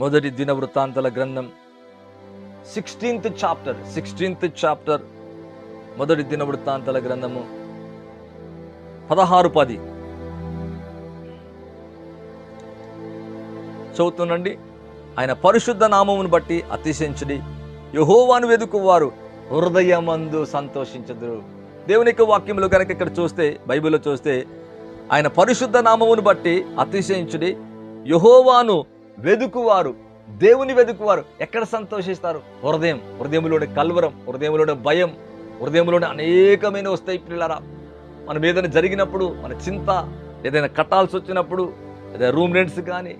మొదటి దిన వృత్తాంతాల గ్రంథం. సిక్స్టీన్త్ చాప్టర్ సిక్స్టీన్త్ చాప్టర్ మొదటి దిన వృత్తాంతాల గ్రంథము. పదహారు పది. చదువుతుండండి. ఆయన పరిశుద్ధ నామమును బట్టి అతిశించుడి యహోవాను వెదుకువారు హృదయమందు సంతోషించదురు. దేవుని యొక్క వాక్యములు కనుక ఇక్కడ చూస్తే బైబిల్లో చూస్తే ఆయన పరిశుద్ధ నామమును బట్టి అతిశయించుడి. యహోవాను వెదుకువారు దేవుని వెదుకువారు ఎక్కడ సంతోషిస్తారు? హృదయం హృదయంలోని కల్వరం హృదయంలోని భయం హృదయంలోని అనేకమైన వస్తాయి పిల్లరా మన ఏదైనా జరిగినప్పుడు మన చింత ఏదైనా కట్టాల్సి వచ్చినప్పుడు లేదా రూమ్ రెంట్స్ కానీ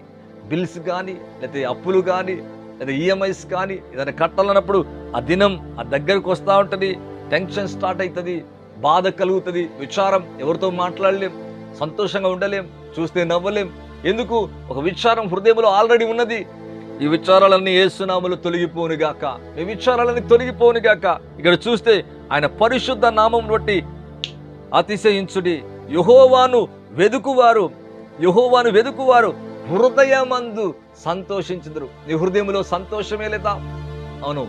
బిల్స్ కానీ లేకపోతే అప్పులు కానీ లేదా ఈఎంఐస్ కానీ ఏదైనా కట్టాలన్నప్పుడు ఆ దినం ఆ దగ్గరకు వస్తూ ఉంటుంది టెన్షన్ స్టార్ట్ అవుతుంది బాధ కలుగుతుంది విచారం ఎవరితో మాట్లాడలేం సంతోషంగా ఉండలేం చూస్తే నవ్వలేం ఎందుకు? ఒక విచారం హృదయంలో ఆల్రెడీ ఉన్నది. ఈ విచారాలన్నీ ఏసునాములు తొలగిపోనుగాక. ఈ విచారాలన్నీ తొలగిపోనుగాక. ఇక్కడ చూస్తే ఆయన పరిశుద్ధ నామం బట్టి అతిశయించుడి. యహోవాను వెదుకువారు యహోవాను వెదుకువారు హృదయమందు సంతోషించుదురు. నీ హృదయంలో సంతోషమే లేదా? అవును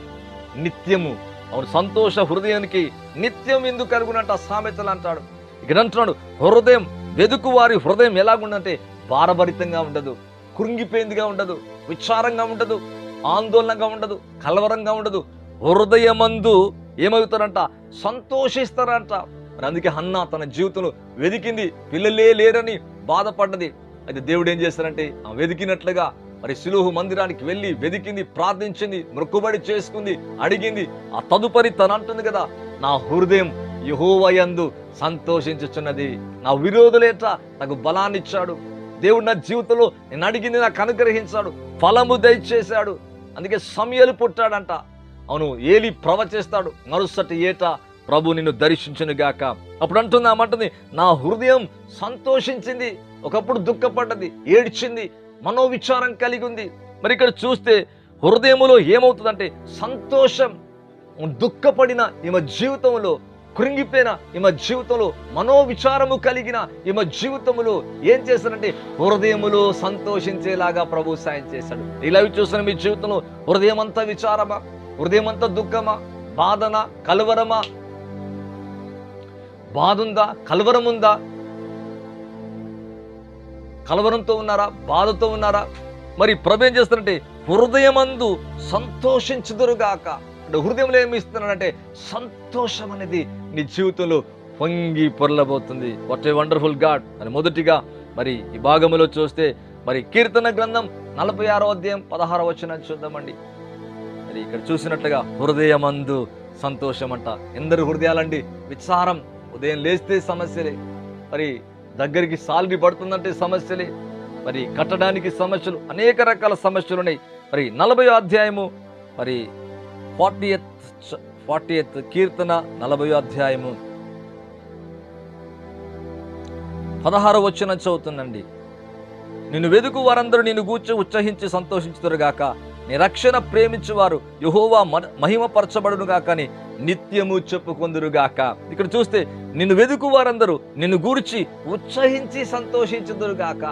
నిత్యము. అవును సంతోష హృదయానికి నిత్యం ఎందుకు కలుగునంట సామెతలు అంటాడు. ఇక్కడ అంటున్నాడు హృదయం వెదుకు వారి హృదయం ఎలాగుందంటే భారభరితంగా ఉండదు కృంగిపోయిందిగా ఉండదు విచారంగా ఉండదు ఆందోళనగా ఉండదు కలవరంగా ఉండదు. హృదయమందు ఏమవుతారంట? సంతోషిస్తారంట. మరి అందుకే అన్న తన జీవితంలో వెదికింది పిల్లలే లేరని బాధపడ్డది. అయితే దేవుడు ఏం చేస్తారంటే ఆ వెదికినట్లుగా మరి సిలుహు మందిరానికి వెళ్ళి వెదికింది ప్రార్థించింది మొక్కుబడి చేసుకుంది అడిగింది. ఆ తదుపరి తను అంటుంది కదా నా హృదయం యహోవయందు సంతోషించుచున్నది. నా విరోధులేట నాకు బలాన్ని ఇచ్చాడు దేవుడు నా జీవితంలో నేను అడిగింది నాకు అనుగ్రహించాడు. ఫలము దయచేశాడు. అందుకే సమయలు పుట్టాడంట. అవును ఏలి ప్రవచిస్తాడు మరుసటి ఏట ప్రభు నిన్ను దర్శించును గాక. అప్పుడు అంటుంది ఆమంటుంది నా హృదయం సంతోషించింది. ఒకప్పుడు దుఃఖపడ్డది ఏడ్చింది మనోవిచారం కలిగి ఉంది. మరి ఇక్కడ చూస్తే హృదయములో ఏమవుతుందంటే సంతోషం దుఃఖపడిన ఈమె జీవితంలో కృంగిపోయిన ఈమె జీవితంలో మనోవిచారము కలిగిన ఈమె జీవితంలో ఏం చేశాడంటే హృదయములో సంతోషించేలాగా ప్రభు సాయం చేశాడు. ఇలా చూసిన మీ జీవితంలో హృదయం అంతా విచారమా? హృదయం అంతా దుఃఖమా? బాధన? కలవరమా? బాధ ఉందా కలవరం ఉందా కలవరంతో ఉన్నారా? బాధతో ఉన్నారా? మరి ప్రభు ఏం చేస్తారంటే హృదయమందు సంతోషించుదురుగాక. అంటే హృదయంలో ఏమి ఇస్తున్నాడంటే సంతోషం అనేది నీ జీవితంలో పొంగి పొరలబోతుంది. వాట్ ఏ వండర్ఫుల్ గాడ్ అని మొదటిగా మరి ఈ భాగములో చూస్తే మరి కీర్తన గ్రంథం నలభై ఆరో అధ్యాయం పదహారో వచ్చిన చూద్దామండి. మరి ఇక్కడ చూసినట్లుగా హృదయమందు సంతోషం అంట ఎందరు హృదయాలండి విచారం ఉదయం లేస్తే సమస్యలే. మరి దగ్గరికి సాలరీ పడుతుందంటే సమస్యలే. మరి కట్టడానికి సమస్యలు అనేక రకాల సమస్యలు ఉన్నాయి మరి నలభై అధ్యాయము మరి ఫార్టీ ఎత్ ఫార్టీ ఎయిత్ కీర్తన నలభై అధ్యాయము. పదహారు వచ్చిన చదువుతుందండి నిన్ను వెదుకు వారందరూ నిన్ను గూర్చి ఉత్సహించి సంతోషించుతురుగాక నీ రక్షణ ప్రేమించువారు యహోవా మహిమపరచబడును గాక అని నిత్యము చెప్పుకొందురుగాక. ఇక్కడ చూస్తే నిన్ను వెదుకు వారందరూ నిన్ను గూర్చి ఉత్సహించి సంతోషించుదురుగాక.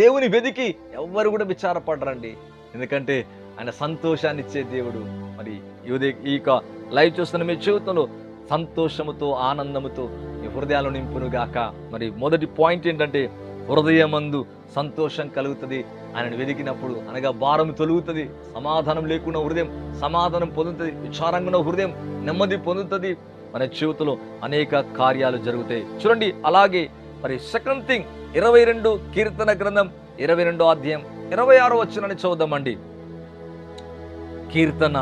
దేవుని వెదికి ఎవ్వరు కూడా విచారపడరండి. ఎందుకంటే ఆయన సంతోషాన్ని ఇచ్చే దేవుడు. మరి యువది ఈ యొక్క లైవ్ చూస్తున్న మీ జీవితంలో సంతోషముతో ఆనందముతో మీ హృదయాలు నింపునుగాక మరి మొదటి పాయింట్ ఏంటంటే హృదయమందు సంతోషం కలుగుతుంది. ఆయనను వెదికినప్పుడు అనగా భారం తొలుగుతుంది. సమాధానం లేకుండా హృదయం సమాధానం పొందుతుంది. విచారంగా ఉన్న హృదయం నెమ్మది పొందుతుంది. మన జీవితంలో అనేక కార్యాలు జరుగుతాయి. చూడండి అలాగే మరి సెకండ్ థింగ్ ఇరవై రెండు కీర్తన గ్రంథం ఇరవై రెండో అధ్యాయం ఇరవై ఆరో వచ్చినని చూద్దామండి కీర్తన.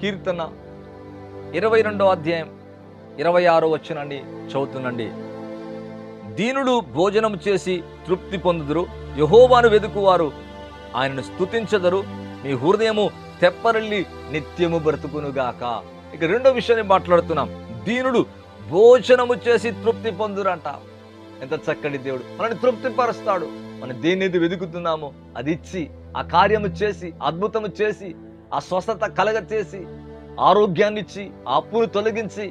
కీర్తన ఇరవై రెండో అధ్యాయం ఇరవై ఆరో వచ్చినండి చదువుతుండండి. దీనుడు భోజనం చేసి తృప్తి పొందుదురు. యహోవాను వెదుకువారు ఆయనను స్థుతించదరు మీ హృదయము తెప్పరిల్లి నిత్యము బ్రతుకునుగాక. ఇక రెండో విషయాన్ని మాట్లాడుతున్నాం. దీనుడు భోజనము చేసి తృప్తి పొందురంట. ఎంత చక్కటి దేవుడు. మనని తృప్తిపరుస్తాడు. మనం దేన్నైతే వెతుకుతున్నామో అది ఇచ్చి ఆ కార్యము చేసి అద్భుతము చేసి ఆ స్వస్థత కలగ చేసి ఆరోగ్యాన్ని ఇచ్చి ఆ అప్పును తొలగించి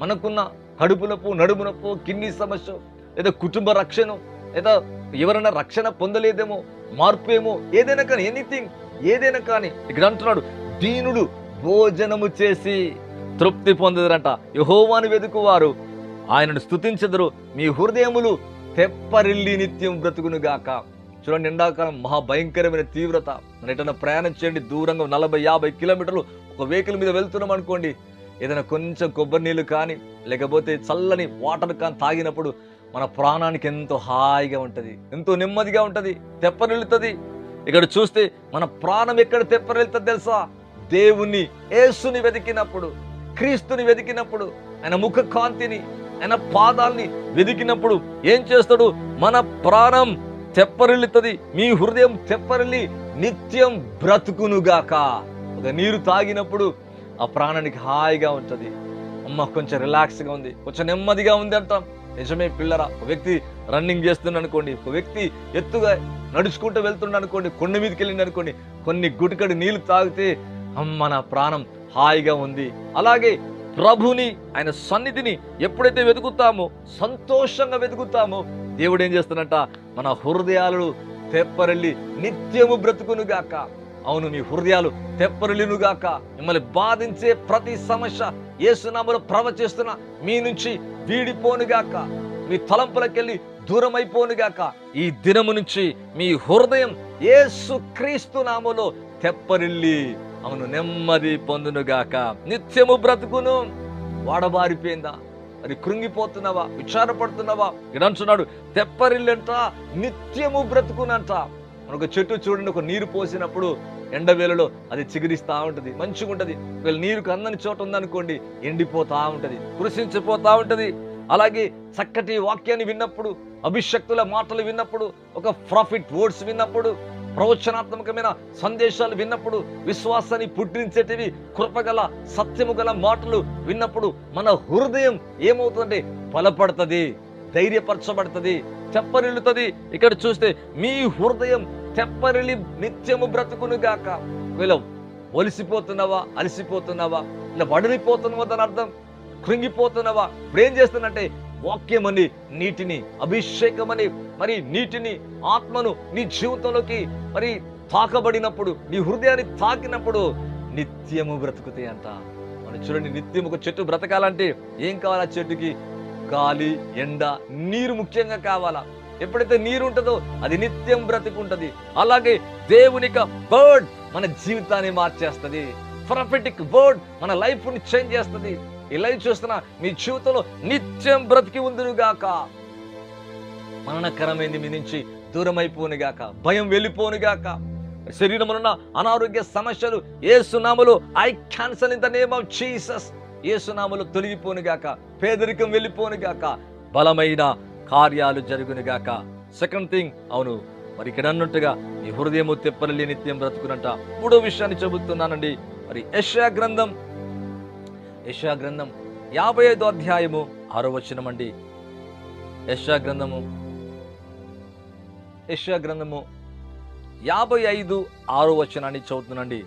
మనకున్న కడుపు నొప్పు నడుము నొప్పు కిడ్నీ సమస్య లేదా కుటుంబ రక్షణ లేదా ఎవరైనా రక్షణ పొందలేదేమో మార్పు ఏమో ఏదైనా కానీ ఎనీథింగ్ ఏదైనా కానీ ఇక్కడ అంటున్నాడు దీనుడు భోజనము చేసి తృప్తి పొందదంట యహోవాను వెతుకువారు ఆయనను స్థుతించదరు మీ హృదయములు తెప్పరిల్లి నిత్యం బ్రతుకునుగాక. చూడండి ఎండాకాలం మహా భయంకరమైన తీవ్రత ఎటైనా ప్రయాణం చేయండి దూరంగా నలభై యాభై కిలోమీటర్లు ఒక వెహికల్ మీద వెళ్తున్నాం అనుకోండి. ఏదైనా కొంచెం కొబ్బరి నీళ్ళు కానీ లేకపోతే చల్లని వాటర్ కానీ తాగినప్పుడు మన ప్రాణానికి ఎంతో హాయిగా ఉంటుంది. ఎంతో నెమ్మదిగా ఉంటుంది. తెప్పరిల్లుతుంది ఇక్కడ చూస్తే మన ప్రాణం ఎక్కడ తెప్పరిల్లుతుంది తెలుసా? దేవుణ్ణి యేసుని వెతికినప్పుడు క్రీస్తుని వెతికినప్పుడు ఆయన ముఖ కాంతిని ఆయన పాదాల్ని వెదికినప్పుడు ఏం చేస్తాడు? మన ప్రాణం తెప్పరిల్లుతుంది. మీ హృదయం తెప్పరిల్లి నిత్యం బ్రతుకునుగాక. ఒక నీరు తాగినప్పుడు ఆ ప్రాణానికి హాయిగా ఉంటుంది. అమ్మ కొంచెం రిలాక్స్గా ఉంది. కొంచెం నెమ్మదిగా ఉంది అంటాం. నిజమే పిల్లరా ఒక వ్యక్తి రన్నింగ్ చేస్తున్నా అనుకోండి ఒక వ్యక్తి ఎత్తుగా నడుచుకుంటూ వెళ్తున్నా అనుకోండి కొండ మీదకి వెళ్ళింది అనుకోండి కొన్ని గుడికడి నీళ్ళు తాగితే అమ్మ నా ప్రాణం హాయిగా ఉంది. అలాగే ప్రభుని ఆయన సన్నిధిని ఎప్పుడైతే వెతుకుతామో సంతోషంగా వెతుకుతామో దేవుడు ఏం చేస్తున్నట్ట మన హృదయాలు తెప్పరెళ్ళి నిత్యము బ్రతుకునుగాక అవును మీ హృదయాలు తెప్పరిల్లునుగాక మిమ్మల్ని బాధించే ప్రతి సమస్య ఏసునామలో ప్రవచిస్తున్న మీ నుంచి వీడిపోనుగాక మీ తలంపులకెళ్ళి దూరం అయిపోనుగాక ఈ దినము నుంచి మీ హృదయం ఏసు క్రీస్తు నామలో తెప్పరిల్లి అవును నెమ్మది పొందునుగాక. నిత్యము బ్రతుకును. వాడబారిపోయిందా? మరి కృంగిపోతున్నావా? విచారపడుతున్నావా? ఇక్కడ అంటున్నాడు తెప్పరిల్లంట నిత్యము బ్రతుకునంట. ఒక చెట్టు చూడండి ఒక నీరు పోసినప్పుడు ఎండవేళలో అది చిగురిస్తూ ఉంటది మంచిగా ఉంటుంది ఒకవేళ నీరుకు అందని చోట ఉందనుకోండి ఎండిపోతూ ఉంటది కృషించిపోతూ ఉంటది. అలాగే చక్కటి వాక్యాన్ని విన్నప్పుడు అభిషక్తుల మాటలు విన్నప్పుడు ఒక ప్రాఫిట్ వర్డ్స్ విన్నప్పుడు ప్రవచనాత్మకమైన సందేశాలు విన్నప్పుడు విశ్వాసాన్ని పుట్టించేటివి కృపగల సత్యము గల మాటలు విన్నప్పుడు మన హృదయం ఏమవుతుందంటే బలపడుతుంది ధైర్యపరచబడుతుంది తెప్పరిల్లుతుంది. ఇక్కడ చూస్తే మీ హృదయం తెప్పరిల్లి నిత్యము బ్రతుకునుగాక వీళ్ళ ఒలిసిపోతున్నావా అలసిపోతున్నావా ఇలా వడిలిపోతున్నావా దాని అర్థం కృంగిపోతున్నావా ఇప్పుడు ఏం చేస్తున్నంటే వాక్యమని నీటిని అభిషేకమని మరి నీటిని ఆత్మను నీ జీవితంలోకి మరి తాకబడినప్పుడు నీ హృదయాన్ని తాకినప్పుడు నిత్యము బ్రతుకుతాయి అంట. మనం చూడండి నిత్యం ఒక చెట్టు బ్రతకాలంటే ఏం కావాలా చెట్టుకి? గాలి ఎండ నీరు ముఖ్యంగా కావాలా. ఎప్పుడైతే నీరు ఉంటుందో అది నిత్యం బ్రతికుంటది. అలాగే దేవునిక బర్డ్ మన జీవితాన్ని మార్చేస్తుంది. ప్రొఫెటిక్ వర్డ్ మన లైఫ్ని చేంజ్ చేస్తుంది. ఇలా చూస్తున్నా చూస్తున్న మీ జీవితంలో నిత్యం బ్రతికి ఉందిరుగాక మరణకరమైంది మీ నుంచి దూరమైపోనుగాక భయం వెళ్ళిపోనుగాక. శరీరమునున్న అనారోగ్య సమస్యలు ఏ సునాములు I cancel in the name of Jesus ఏ సునాములు తొలగిపోనుగాక పేదరికం వెళ్ళిపోనుగాక బలమైన కార్యాలు జరుగునుగాక. సెకండ్ థింగ్ అవును మరి ఇక్కడ అన్నట్టుగా ఈ హృదయము తెప్పలి నిత్యం బ్రతుకునంట. మూడో విషయాన్ని చెబుతున్నానండి. మరి యశ్యా గ్రంథం యశా గ్రంథం యాభై ఐదో అధ్యాయము ఆరో వచనం అండి. యశా గ్రంథము యశా గ్రంథము యాభై ఐదు ఆరో వచనాన్ని చదువుతున్నాండి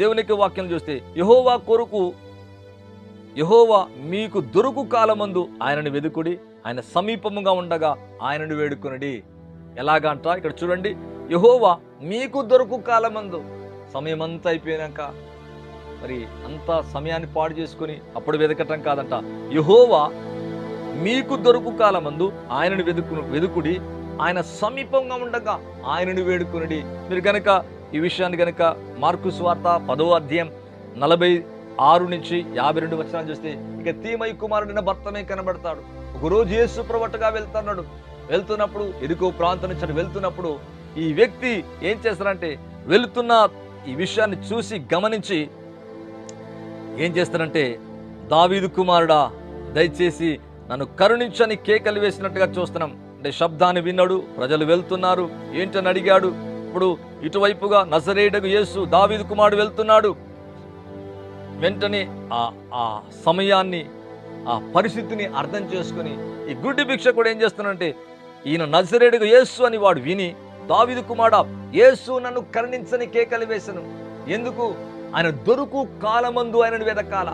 దేవునికి వాక్యం చూస్తే యహోవా కొరకు యహోవా మీకు దొరుకు కాలమందు ఆయనను వెదుకుడి ఆయన సమీపముగా ఉండగా ఆయనను వేడుకొనడి. ఎలాగంట ఇక్కడ చూడండి యహోవా మీకు దొరుకు కాలమందు. సమయం అంతా అయిపోయినాక మరి అంత సమయాన్ని పాడు చేసుకుని అప్పుడు వెదకటం కాదంట. యహోవా మీకు దొరుకు కాలమందు ఆయనను వెదుకు వెదుకుడి. ఆయన సమీపంగా ఉండగా ఆయనను వేడుకునుడి. మీరు గనక ఈ విషయాన్ని కనుక మార్కు స్వార్త పదో అధ్యాయం నలభై ఆరు నుంచి యాభై రెండు వచనాలు చూస్తే ఇక తీమై కుమారుడిన భర్తమే కనబడతాడు. ఒకరోజు యేసు ప్రవట్టగా వెళ్తున్నాడు. వెళ్తున్నప్పుడు ఎదుకో ప్రాంతం నుంచి వెళ్తున్నప్పుడు ఈ వ్యక్తి ఏం చేస్తారంటే వెళుతున్న ఈ విషయాన్ని చూసి గమనించి ఏం చేస్తారంటే దావీదు కుమారుడా దయచేసి నన్ను కరుణించని కేకలు వేసినట్టుగా చూస్తున్నాం. అంటే శబ్దాన్ని విన్నాడు ప్రజలు వెళ్తున్నారు. ఏంటని అడిగాడు. ఇప్పుడు ఇటువైపుగా నజరేడకు యేసు దావీదు కుమారుడు వెళ్తున్నాడు. వెంటనే ఆ ఆ సమయాన్ని ఆ పరిస్థితిని అర్థం చేసుకుని ఈ గుడ్డి భిక్ష కూడా ఏం చేస్తున్నాడంటే ఈయన నజరేడుగు యేసు అని వాడు విని దావీదు కుమారుడా యేసు నన్ను కరుణించని కేకలు వేశాను ఎందుకు? ఆయన దొరుకు కాలమందు ఆయనను వెదకాల.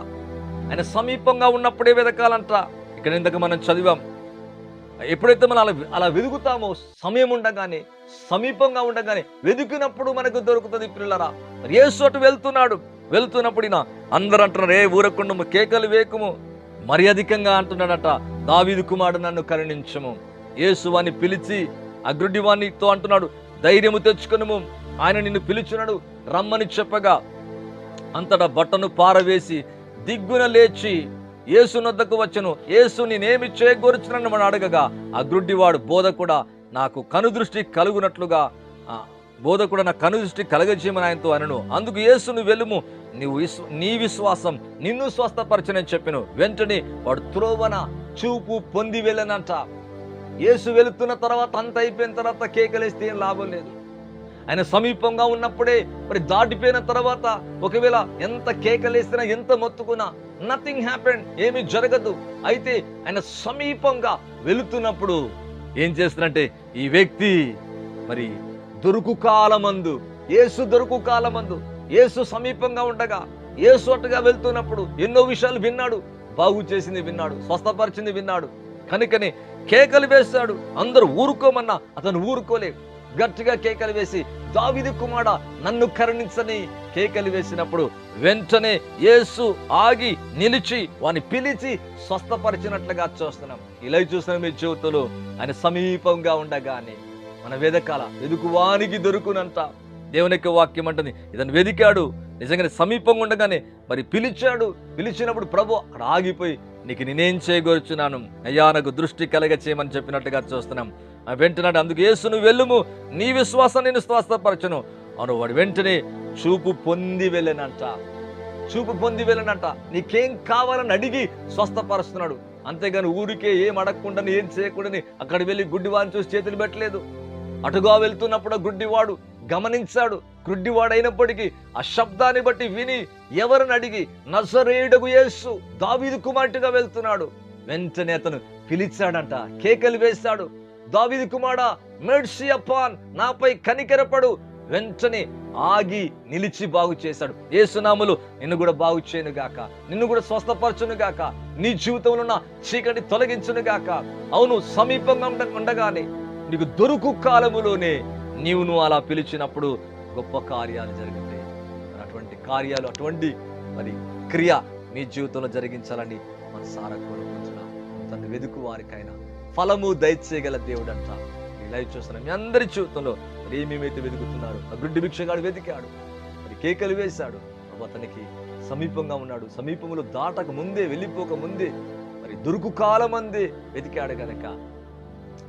ఆయన సమీపంగా ఉన్నప్పుడే వెదకాలంట. ఇక్కడ ఇందాక మనం చదివాం. ఎప్పుడైతే మనం అలా అలా వెతుకుతామో సమయం ఉండగానే సమీపంగా ఉండగానే వెతికినప్పుడు మనకు దొరుకుతుంది పిల్లరా. యేసు అటు వెళ్తున్నాడు. వెళ్తున్నప్పుడు ఈయన అందరూ అంటున్నారు ఏ ఊరకుండము కేకలు వేకుము. మరి అధికంగా అంటున్నాడట దావీదు కుమారుడు నన్ను కరుణించము. యేసు వాణ్ణి పిలిచి అగ్రుడి అంటున్నాడు ధైర్యము తెచ్చుకునుము. ఆయన నిన్ను పిలుచున్నాడు రమ్మని చెప్పగా అంతటా బట్టను పారవేసి దిగ్గున లేచి ఏసునొద్దకు వచ్చను. ఏసు నేనేమి చేయగోరుచునని మనం అడగగా ఆ గ్రుడ్డివాడు బోధ కూడా నాకు కనుదృష్టి కలుగునట్లుగా ఆ, బోధ కూడా నా కనుదృష్టి కలగజేయమని ఆయనతో అనను. అందుకు యేసును వెలుము నీవు విశ్వ నీ విశ్వాసం నిన్ను స్వస్థపరచనని చెప్పిను. వెంటనే వాడు త్రోవన చూపు పొంది వెళ్ళనంట. ఏసు వెళుతున్న తర్వాత అంత అయిపోయిన తర్వాత కేకలేస్తే ఏం లాభం లేదు. ఆయన సమీపంగా ఉన్నప్పుడే మరి దాటిపోయిన తర్వాత ఒకవేళ ఎంత కేకలేసినా ఎంత మొత్తుకున్నా నథింగ్ హ్యాపెన్ ఏమీ జరగదు. అయితే ఆయన సమీపంగా వెళుతున్నప్పుడు ఏం చేస్తున్నంటే ఈ వ్యక్తి మరి దొరుకు కాలమందు ఏసు దొరుకు కాలమందు ఏసు సమీపంగా ఉండగా ఏసు అట్టుగా వెళ్తున్నప్పుడు ఎన్నో విషయాలు విన్నాడు. బాగు చేసింది విన్నాడు స్వస్థపరిచింది విన్నాడు. కనుకనే కేకలు వేస్తాడు అందరూ ఊరుకోమన్నా అతను ఊరుకోలే గట్టిగా కేకలు వేసి దావిది కుమార నన్ను కరుణించని. కేకలు వేసినప్పుడు వెంటనే యేసు ఆగి నిలిచి వాని పిలిచి స్వస్థపరిచినట్లుగా చూస్తున్నాం. ఇలా చూసిన మీ జీవితంలో ఆయన సమీపంగా ఉండగానే మన వెదకాల వెదుకువానికి దొరుకునంట. దేవుని యొక్క వాక్యం అంటుంది ఇతను వెదికాడు నిజంగానే సమీపంగా ఉండగానే మరి పిలిచాడు. పిలిచినప్పుడు ప్రభు అక్కడ ఆగిపోయి నీకు నేనేం చేయగోరుచున్నాను? అయ్యా నాకు దృష్టి కలగ చేయమని చెప్పినట్టుగా చూస్తున్నాం. ఆ వెంటనే అందుకు నువ్వు వెళ్ళుము. నీ విశ్వాసం నేను స్వస్థపరచను. అను వాడు వెంటనే చూపు పొంది వెళ్ళనంట. చూపు పొంది వెళ్ళనంట. నీకేం కావాలని అడిగి స్వస్థపరుస్తున్నాడు. అంతేగాని ఊరికే ఏం అడగకుండా ఏం చేయకూడని అక్కడ వెళ్ళి గుడ్డివాడిని చూసి చేతులు పెట్టలేదు. అటుగా వెళ్తున్నప్పుడు గుడ్డివాడు గమనించాడు. గుడ్డివాడైనప్పటికీ ఆ శబ్దాన్ని బట్టి విని ఎవరిని అడిగి నజరేయుడగు యేసు దావీదు కుమార్తెగా వెళ్తున్నాడు. వెంటనే అతను పిలిచాడంట కేకలు వేశాడు. దావిది కుమారా మెడ్సి అప్పాన్ నాపై కనికెరపడు. వెంటనే ఆగి నిలిచి బాగు చేశాడు. ఏసునాములు నిన్ను కూడా బాగు చేయను గాక. నిన్ను కూడా స్వస్థపరచును గాక. నీ జీవితంలో ఉన్న చీకటి తొలగించును గాక. అవును సమీపంగా ఉండగానే నీకు దొరుకు కాలములోనే నీవు నువ్వు అలా పిలిచినప్పుడు గొప్ప కార్యాలు జరుగుతాయి అటువంటి కార్యాలు అటువంటి మరి క్రియ మీ జీవితంలో జరిగించాలని మన సారా కోరుకుంటున్నాం. తను వెదుకు వారికైనా ఫలము దయచేయగల దేవుడు అంట ఈ లైవ్ చూస్తున్నాం మీ అందరి జీవితంలో మరి ఏమేమైతే వెతుకుతున్నారు అభివృద్ధి భిక్షగాడు వెతికాడు. మరి కేకలు వేశాడు. ప్రభు అతనికి సమీపంగా ఉన్నాడు. సమీపంలో దాటక ముందే వెళ్ళిపోక ముందే మరి దురుకు కాలమందే వెతికాడు గనక.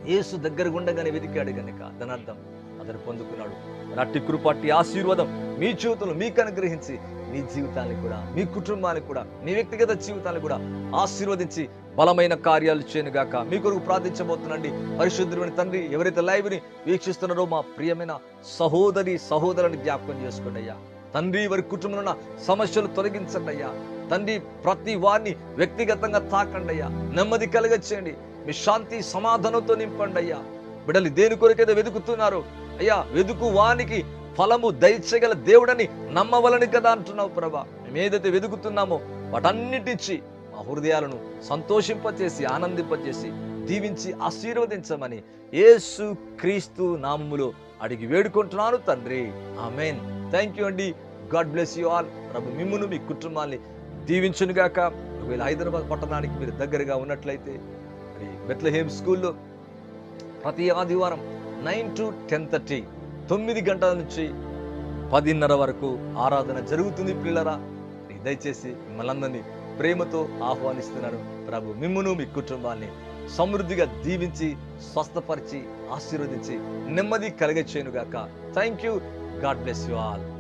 యేసు దగ్గర ఉండగానే వెతికాడు గనక. అర్థం అతను పొందుకున్నాడు. మరి అట్టి కృపట్టి ఆశీర్వాదం మీ జీవితంలో మీకు అనుగ్రహించి మీ జీవితాన్ని కూడా మీ కుటుంబాన్ని కూడా మీ వ్యక్తిగత జీవితాన్ని కూడా ఆశీర్వదించి బలమైన కార్యాలు చేయనుగాక మీ కొరకు ప్రార్థించబోతుండండి పరిశుద్ధుని తండ్రి ఎవరైతే లైవ్ని వీక్షిస్తున్నారో మా ప్రియమైన సహోదరి సహోదరుని జ్ఞాపకం చేసుకోండి అయ్యా. తండ్రి వారి కుటుంబంలో ఉన్న సమస్యలు తొలగించండి అయ్యా. తండ్రి ప్రతి వారిని వ్యక్తిగతంగా తాకండి అయ్యా. నెమ్మది కలగచ్చేయండి మీ శాంతి సమాధానంతో నింపండి అయ్యా. బిడ్డలు దేని కొరకైతే వెతుకుతున్నారు అయ్యా వెతుకు వానికి ఫలము దయచేయగల దేవుడని నమ్మవలని కదా అంటున్నావు ప్రభా. మేము వెతుకుతున్నామో వాటన్నిటిచ్చి మా హృదయాలను సంతోషింపచేసి ఆనందింపచేసి దీవించి ఆశీర్వదించమని యేసు క్రీస్తు నామములో అడిగి వేడుకుంటున్నాను తండ్రి. ఆమెన్. థ్యాంక్ యూ అండి. God bless you all. ప్రభు మిమ్మును మీ కుటుంబాన్ని దీవించునుగాక ఒకవేళ హైదరాబాద్ పట్టణానికి మీరు దగ్గరగా ఉన్నట్లయితే మరి బెత్లహేమ్ స్కూల్లో ప్రతి ఆదివారం నైన్ టు టెన్ థర్టీ తొమ్మిది గంటల నుంచి పదిన్నర వరకు ఆరాధన జరుగుతుంది పిల్లరా దయచేసి మిమ్మల్ని అందరినీ ప్రేమతో ఆహ్వానిస్తున్నాను ప్రభు. మిమ్మును మీ కుటుంబాన్ని సమృద్ధిగా దీవించి స్వస్థపరిచి ఆశీర్వదించి నెమ్మది కలిగచేయునుగాక. Thank you God bless you all